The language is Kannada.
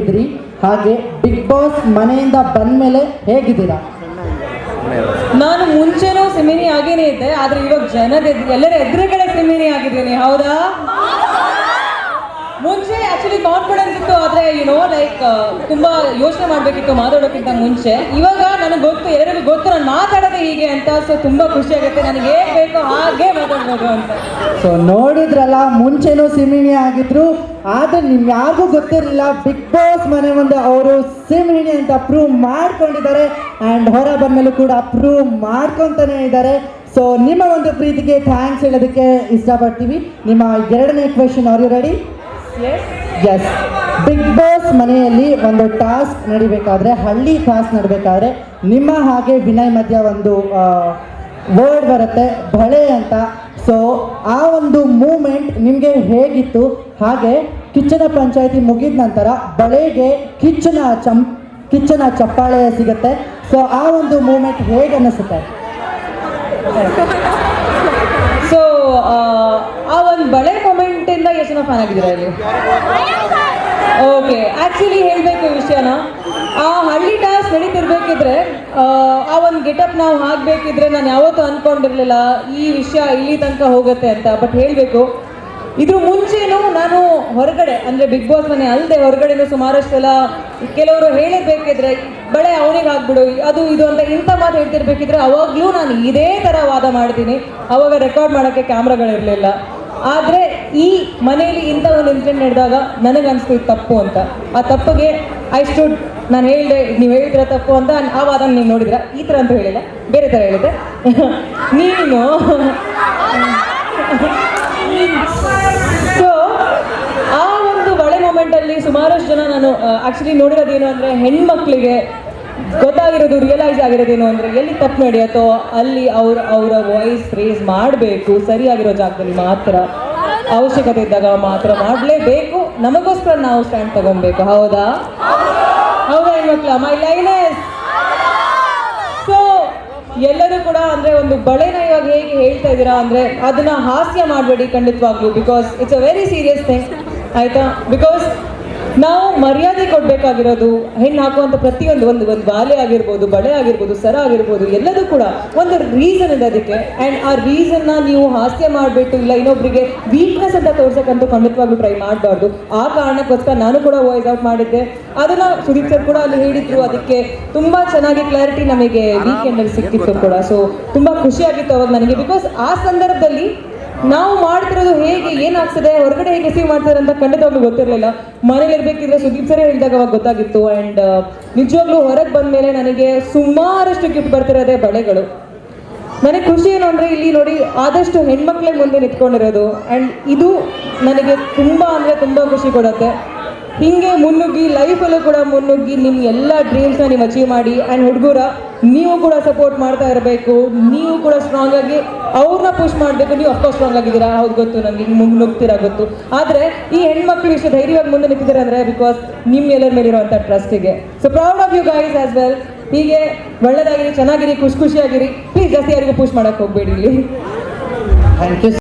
ಇದ್ರಿ? ಹಾಗೆ ಬಿಗ್ ಬಾಸ್ ಮನೆಯಿಂದ ಬಂದ ಮೇಲೆ ಹೇಗಿದ್ದೀರಾ? ನಾನು ಮುಂಚೆನೂ ಸಿಮಿನಿ ಆಗೇನೆ ಇದ್ದೆ, ಆದ್ರೆ ಇವಾಗ ಜನದ ಎಲ್ಲರ ಎದುರುಗಡೆ ಸಿಮಿನಿ ಆಗಿದ್ದೀನಿ, ಹೌದಾ? ಮುಂಚೆ ಆಕ್ಚುಲಿ ಕಾನ್ಫಿಡೆನ್ಸ್ ಇತ್ತು, ಆದ್ರೆ ನೋ ಲೈಕ್ ತುಂಬಾ ಯೋಚನೆ ಮಾಡ್ಬೇಕಿತ್ತು ಮಾತಾಡೋಕ್ಕಿಂತ ಮುಂಚೆ. ಇವಾಗ ನನಗೆ ಗೊತ್ತು ಎಲ್ಲರಿಗೂ ಗೊತ್ತು ನಾನು ಮಾತಾಡೋದು ಹೀಗೆ ಅಂತ ಸೊ ತುಂಬ ಖುಷಿ ಆಗುತ್ತೆ. ನನಗೆ ಹೇಗ್ ಬೇಕೋ ಹಾಗೆ ಮಾತಾಡ್ಬೋದು ಅಂತ. ಸೊ ನೋಡಿದ್ರಲ್ಲ ಮುಂಚೆನೂ ಸಿಮಿಣಿ ಆಗಿದ್ರು ಆದ್ರೆ ನಿಮ್ಗೆ ಯಾರಿಗೂ ಗೊತ್ತಿರಲಿಲ್ಲ ಬಿಗ್ ಬಾಸ್ ಮನೆ ಮುಂದೆ ಅವರು ಸಿಮಿಣಿ ಅಂತ ಪ್ರೂವ್ ಮಾಡ್ಕೊಂಡಿದ್ದಾರೆ ಆ್ಯಂಡ್ ಹೊರ ಬಂದಮೇಲೂ ಕೂಡ ಪ್ರೂವ್ ಮಾಡ್ಕೊತಾನೆ ಇದ್ದಾರೆ. ಸೊ ನಿಮ್ಮ ಒಂದು ಪ್ರೀತಿಗೆ ಥ್ಯಾಂಕ್ಸ್ ಹೇಳೋದಕ್ಕೆ ಇಷ್ಟಪಡ್ತೀವಿ. ನಿಮ್ಮ ಎರಡನೇ question you ready yes Bigg Boss ಮನೆಯಲ್ಲಿ ಒಂದು ಟಾಸ್ಕ್ ನಡಿಬೇಕಾದ್ರೆ ಹಳ್ಳಿ ಟಾಸ್ಕ್ ನಡಬೇಕಾದ್ರೆ ನಿಮ್ಮ ಹಾಗೆ ವಿನಯ್ ಮಧ್ಯ ಒಂದು ವರ್ಡ್ ಬರುತ್ತೆ ಬಳೆ ಅಂತ. ಸೊ ಆ ಒಂದು ಮೂಮೆಂಟ್ ನಿಮಗೆ ಹೇಗಿತ್ತು? ಹಾಗೆ ಕಿಚ್ಚನ ಪಂಚಾಯತಿ ಮುಗಿದ ನಂತರ ಬಳೆಗೆ ಕಿಚ್ಚನ ಚಂ ಕಿಚ್ಚನ ಚಪ್ಪಾಳೆ ಸಿಗುತ್ತೆ. ಸೊ ಆ ಒಂದು ಮೂಮೆಂಟ್ ಹೇಗೆ ಅನ್ನಿಸುತ್ತೆ? ಸೊ ಆ ಒಂದು ಬಳೆ ಮೂಮೆಂಟಿಂದ ಇಂದ ಎಷ್ಟು ಜನ ಫ್ಯಾನ್ ಆಗಿದ್ದೀರಾ ಇಲ್ಲಿ? ಓಕೆ ಆಕ್ಚುಲಿ ಹೇಳಬೇಕು ಈ ವಿಷಯನ. ಆ ಹಳ್ಳಿ ಟಾಸ್ ನಡೀತಿರ್ಬೇಕಿದ್ರೆ ಆ, ಒಂದು ಗೆಟಪ್ ನಾವು ಹಾಕ್ಬೇಕಿದ್ರೆ ನಾನು ಯಾವತ್ತೂ ಅನ್ಕೊಂಡಿರ್ಲಿಲ್ಲ. ಈ ವಿಷಯ ಇಲ್ಲಿ ತನಕ ಹೋಗುತ್ತೆ ಅಂತ. ಬಟ್ ಹೇಳಬೇಕು. ಇದ್ರ ಮುಂಚೆನೂ ನಾನು ಹೊರಗಡೆ ಅಂದ್ರೆ ಬಿಗ್ ಬಾಸ್ ಮನೆ ಅಲ್ಲದೆ ಹೊರಗಡೆನೂ ಸುಮಾರಷ್ಟೆಲ್ಲ ಕೆಲವರು ಹೇಳಬೇಕಿದ್ರೆ ಬಳೆ ಅವನಿಗೆ ಹಾಕ್ಬಿಡು. ಅದು ಇದು ಅಂತ ಇಂಥ ಮಾತು ಹೇಳ್ತಿರ್ಬೇಕಿದ್ರೆ ಅವಾಗಲೂ ನಾನು ಇದೇ ತರ ವಾದ ಮಾಡ್ತೀನಿ. ಅವಾಗ ರೆಕಾರ್ಡ್ ಮಾಡೋಕ್ಕೆ ಕ್ಯಾಮ್ರಾಗಳಿರಲಿಲ್ಲ ಆದ್ರೆ ಈ ಮನೆಯಲ್ಲಿ ಇಂಥ ಒಂದು ಇನ್ಸಿಡೆಂಟ್ ನಡೆದಾಗ ನನಗೆ ಅನಿಸ್ತು ತಪ್ಪು ಅಂತ. ಆ ತಪ್ಪಿಗೆ ಐ ಸ್ಟುಡ್ ನಾನು ಹೇಳಿದೆ, ನೀವು ಹೇಳಿದ್ರೆ ತಪ್ಪು ಅಂತ ಆ ವಾದ ನೀವು ನೋಡಿದ್ರ. ಈ ಥರ ಅಂತ ಹೇಳಿಲ್ಲ. ಬೇರೆ ಥರ ಹೇಳಿದೆ ನೀನು ಸೊ ಆ ಒಂದು ಬಳೆ ಮೂಮೆಂಟಲ್ಲಿ ಸುಮಾರಷ್ಟು ಜನ ನಾನು ಆ್ಯಕ್ಚುಲಿ ನೋಡಿರೋದೇನು ಅಂದರೆ ಹೆಣ್ಮಕ್ಳಿಗೆ ಗೊತ್ತಾಗಿರೋದು ರಿಯಲೈಸ್ ಆಗಿರೋದೇನು ಅಂದರೆ ಎಲ್ಲಿ ತಪ್ಪು ನಡೆಯುತ್ತೋ ಅಲ್ಲಿ ಅವ್ರ, ಅವರ ವಾಯ್ಸ್ ರೇಸ್ ಮಾಡಬೇಕು, ಸರಿಯಾಗಿರೋ ಜಾಗದಲ್ಲಿ ಮಾತ್ರ. ಅವಶ್ಯಕತೆ ಇದ್ದಾಗ ಮಾತ್ರ ಮಾಡಲೇಬೇಕು. ನಮಗೋಸ್ಕರ ನಾವು ಸ್ಟ್ಯಾಂಡ್ ತಗೊಬೇಕು ಹೌದಾ? ಹೌದಾ ಮಕ್ಕಳ ಮೈ ಲೈನೆಸ್ ಸೊ ಎಲ್ಲರೂ ಕೂಡ ಅಂದ್ರೆ ಒಂದು ಬಳೆನ ಇವಾಗ ಹೇಗೆ ಹೇಳ್ತಾ ಇದ್ದೀರಾ ಅಂದ್ರೆ ಅದನ್ನ ಹಾಸ್ಯ ಮಾಡಬೇಡಿ ಖಂಡಿತವಾಗ್ಲೂ because it's a very serious thing ಆಯ್ತಾ? ಬಿಕಾಸ್ ನಾವು ಮರ್ಯಾದೆ ಕೊಡಬೇಕಾಗಿರೋದು, ಹೆಣ್ಣು ಹಾಕುವಂಥ ಪ್ರತಿಯೊಂದು ಒಂದು ಒಂದು ಬಾಲೆ ಆಗಿರ್ಬೋದು, ಬಳೆ ಆಗಿರ್ಬೋದು, ಸರ ಆಗಿರ್ಬೋದು, ಎಲ್ಲದೂ ಕೂಡ ಒಂದು ರೀಸನ್ ಇದೆ ಅದಕ್ಕೆ. ಆ್ಯಂಡ್ ಆ ರೀಸನ್ನ ನೀವು ಹಾಸ್ಯ ಮಾಡಿಬಿಟ್ಟು ಇಲ್ಲ ಇನ್ನೊಬ್ಬರಿಗೆ ವೀಕ್ನೆಸ್ ಅಂತ ತೋರ್ಸಕ್ಕಂತೂ ಖಂಡಿತವಾಗ್ಲೂ ಟ್ರೈ ಮಾಡಬಾರ್ದು. ಆ ಕಾರಣಕ್ಕೋಸ್ಕರ ನಾನು ಕೂಡ ವಾಯ್ಸ್ ಔಟ್ ಮಾಡಿದ್ದೆ. ಅದನ್ನ ಸುದೀಪ್ ಸರ್ ಕೂಡ ಅಲ್ಲಿ ಹೇಳಿದ್ರು. ಅದಕ್ಕೆ ತುಂಬಾ ಚೆನ್ನಾಗಿ ಕ್ಲಾರಿಟಿ ನಮಗೆ ವೀಕೆಂಡ್ ಅಲ್ಲಿ ಸಿಕ್ಕಿತ್ತು ಕೂಡ. ಸೊ ತುಂಬಾ ಖುಷಿಯಾಗಿತ್ತು ಅವಾಗ ನನಗೆ. ಬಿಕಾಸ್ ಆ ಸಂದರ್ಭದಲ್ಲಿ ನಾವು ಮಾಡ್ತಿರೋದು ಹೇಗೆ, ಏನಾಗ್ತದೆ, ಹೊರಗಡೆ ಹೇಗೆ ರಿಸೀವ್ ಮಾಡ್ತಾರೆ ಅಂತ ಖಂಡಿತವಾಗ್ಲೂ ಗೊತ್ತಿರಲಿಲ್ಲ. ಮನೇಲಿ ಇರ್ಬೇಕಿದ್ರೆ ಸುದೀಪ್ ಸರ್ ಹೇಳಿದಾಗ ಅವಾಗ ಗೊತ್ತಾಗಿತ್ತು. ಆ್ಯಂಡ್ ನಿಜವಾಗ್ಲೂ ಹೊರಗೆ ಬಂದ ಮೇಲೆ ನನಗೆ ಸುಮಾರಷ್ಟು ಗಿಫ್ಟ್ ಬರ್ತಿರೋದೆ ಬಳೆಗಳು. ನನಗೆ ಖುಷಿ ಏನು ಅಂದರೆ ಇಲ್ಲಿ ನೋಡಿ ಆದಷ್ಟು ಹೆಣ್ಮಕ್ಳೇ ಮುಂದೆ ನಿಂತ್ಕೊಂಡಿರೋದು. ಆ್ಯಂಡ್ ಇದು ನನಗೆ ತುಂಬ ಅಂದರೆ ತುಂಬ ಖುಷಿ ಕೊಡುತ್ತೆ. ಹೀಗೆ ಮುನ್ನುಗ್ಗಿ ಲೈಫಲ್ಲೂ ಕೂಡ ಮುನ್ನುಗ್ಗಿ ನಿಮ್ಮ ಎಲ್ಲ ಡ್ರೀಮ್ಸ್ನ ನೀವು ಅಚೀವ್ ಮಾಡಿ ಆ್ಯಂಡ್ ಹುಡುಗರ ನೀವು ಕೂಡ ಸಪೋರ್ಟ್ ಮಾಡ್ತಾ ಇರಬೇಕು. ನೀವು ಕೂಡ ಸ್ಟ್ರಾಂಗ್ ಆಗಿ ಅವ್ರನ್ನ ಪುಷ್ ಮಾಡಬೇಕು. ನೀವು ಅಫ್ಕೋರ್ಸ್ ಸ್ಟ್ರಾಂಗ್ ಆಗಿದ್ದೀರಾ? ಹೌದು ಗೊತ್ತು ನನಗೆ ಮುನ್ನುಗ್ತೀರಾ ಗೊತ್ತು. ಆದರೆ ಈ ಹೆಣ್ಮಕ್ಳು ಇಷ್ಟು ಧೈರ್ಯವಾಗಿ ಮುಂದೆ ನಿಂತಿದ್ದಾರೆ ಅಂದರೆ ಬಿಕಾಸ್ ನಿಮ್ಮ ಎಲ್ಲರ ಮೇಲಿರುವಂಥ ಟ್ರಸ್ಟಿಗೆ so proud of you guys as well ಹೀಗೆ ಒಳ್ಳೆದಾಗಿರಿ, ಚೆನ್ನಾಗಿರಿ, ಖುಷಿ ಖುಷಿಯಾಗಿರಿ. ಪ್ಲೀಸ್ ಜಾಸ್ತಿ ಯಾರಿಗೂ ಪುಷ್ ಮಾಡೋಕ್ಕೆ ಹೋಗ್ಬೇಡಿ ಇಲ್ಲಿ. Thank you